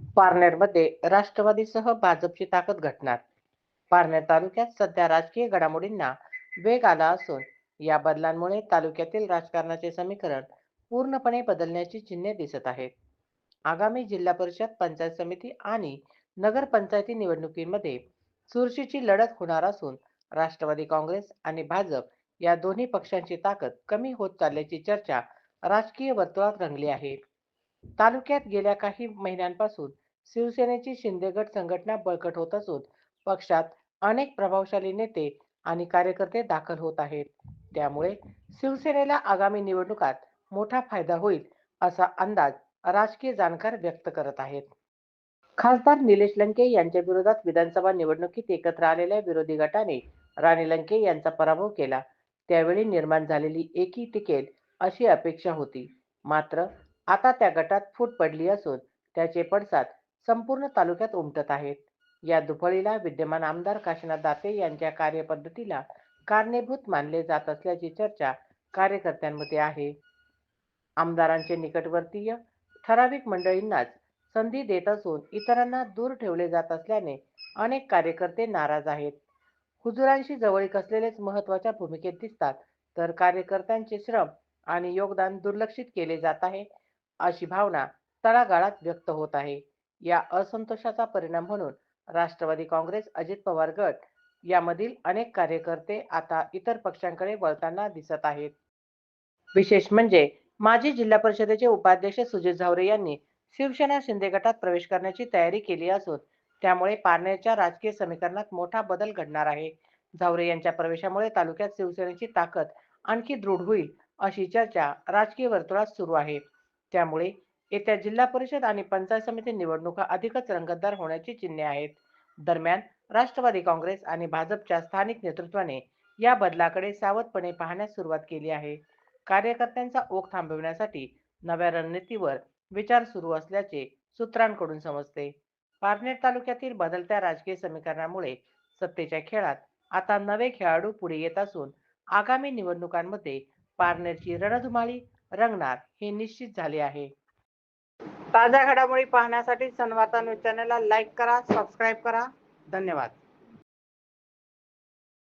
पारनेरमध्ये राष्ट्रवादीसह भाजपची ताकद घटणार. पारनेर तालुक्यात सध्या राजकीय घडामोडींना वेग आला असून या बदलांमुळे तालुक्यातील राजकारणाचे समीकरण पूर्णपणे बदलण्याची चिन्हे दिसत आहेत. आगामी जिल्हा परिषद पंचायत समिती आणि नगरपंचायती निवडणुकीमध्ये चुरशीची लढत होणार असून राष्ट्रवादी काँग्रेस आणि भाजप या दोन्ही पक्षांची ताकद कमी होत चालल्याची चर्चा राजकीय वर्तुळात रंगली आहे. तालुक्यात गेल्या काही महिन्यांपासून शिवसेनेची शिंदेगड संघटना बळकट होत असून पक्षात अनेक प्रभावशाली नेते आणि कार्यकर्ते दाखल होत आहेत. त्यामुळे शिवसेनेला आगामी निवडणुकात मोठा फायदा होईल असा अंदाज राजकीय जाणकार व्यक्त करत आहेत. खासदार निलेश लंके यांच्या विरोधात विधानसभा निवडणुकीत एकत्र आलेल्या विरोधी गटाने राणी लंके यांचा पराभव केला. त्यावेळी निर्माण झालेली एकी टिकेल अशी अपेक्षा होती. मात्र आता त्या गटात फूट पडली असून त्याचे पडसाद संपूर्ण तालुक्यात उमटत आहेत. या दुफळीला विद्यमान आमदार काशीनाथ दाते यांच्या कार्यपद्धतीला कारणीभूत मानले जात असल्याची चर्चा कार्यकर्त्यांमध्ये आहे. आमदारांचे निकटवर्तीय ठराविक मंडळींनाच संधी देत असून इतरांना दूर ठेवले जात असल्याने अनेक कार्यकर्ते नाराज आहेत. हुजुरांशी जवळीक असलेलेच महत्त्वाच्या भूमिकेत दिसतात तर कार्यकर्त्यांचे श्रम आणि योगदान दुर्लक्षित केले जात आहे. अशी भावना तळागाळात व्यक्त होत आहे. या असंतोषाचा परिणाम म्हणून राष्ट्रवादी काँग्रेस अजित पवार गट यामधील अनेक कार्यकर्ते आता इतर पक्षांकडे वळताना दिसत आहेत. विशेष म्हणजे माजी जिल्हा परिषदेचे उपाध्यक्ष सुजित झावरे यांनी शिवसेना शिंदे गटात प्रवेश करण्याची तयारी केली असून त्यामुळे पारनेरच्या राजकीय समीकरणात मोठा बदल घडणार आहे. झावरे यांच्या प्रवेशामुळे तालुक्यात शिवसेनेची ताकद आणखी दृढ होईल अशी चर्चा राजकीय वर्तुळात सुरू आहे. त्यामुळे येत्या जिल्हा परिषद आणि पंचायत समिती निवडणुका अधिकच रंगतदार होण्याची चिन्हे आहेत. दरम्यान राष्ट्रवादी काँग्रेस आणि भाजपच्या स्थानिक नेतृत्वाने या बदलाकडे सावधपणे पाहण्यास सुरुवात केली आहे. कार्यकर्त्यांचा ओघ थांबविण्यासाठी नव्या रणनीतीवर विचार सुरू असल्याचे सूत्रांकडून समजते. पारनेर तालुक्यातील बदलत्या राजकीय समीकरणामुळे सत्तेच्या खेळात आता नवे खेळाडू पुढे येत असून आगामी निवडणुकांमध्ये पारनेरची रणधुमाळी रंगणार हे निश्चित झाले आहे. ताज्या घडामोडी पाहण्यासाठी सनवार्ता न्यूज चॅनलला लाईक करा सबस्क्राईब करा. धन्यवाद.